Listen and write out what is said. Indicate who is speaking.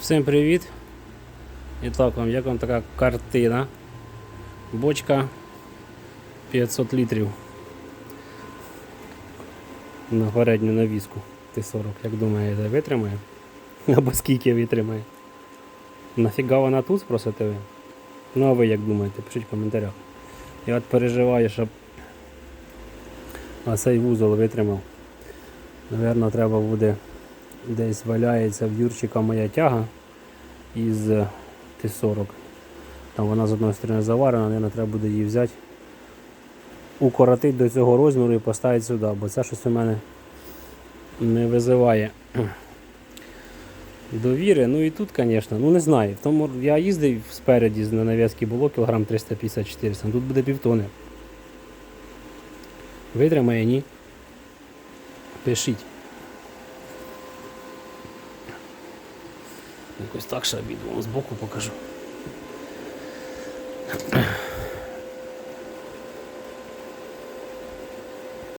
Speaker 1: Всім привіт! І так вам, як вам така картина? Бочка 500 літрів на передню навіску Т-40. Як думаєте, витримає? Або скільки витримає? Нафіга вона тут, спросите ви? Ну а ви як думаєте, пишіть в коментарях. Я от переживаю, щоб цей вузол витримав. Наверно, треба буде десь валяється в Юрчика моя тяга із е, Т-40. Там вона з одної сторони заварена, мабуть, треба буде її взяти, укоротити до цього розміру і поставити сюди, бо це щось у мене не визиває довіри. Ну і тут, звісно, ну не знаю. Тому я їздив спереді на нав'язки було кілограм 350-400, тут буде півтони. Витримає, ні? Пишіть. Якось так ще обіду вам збоку покажу.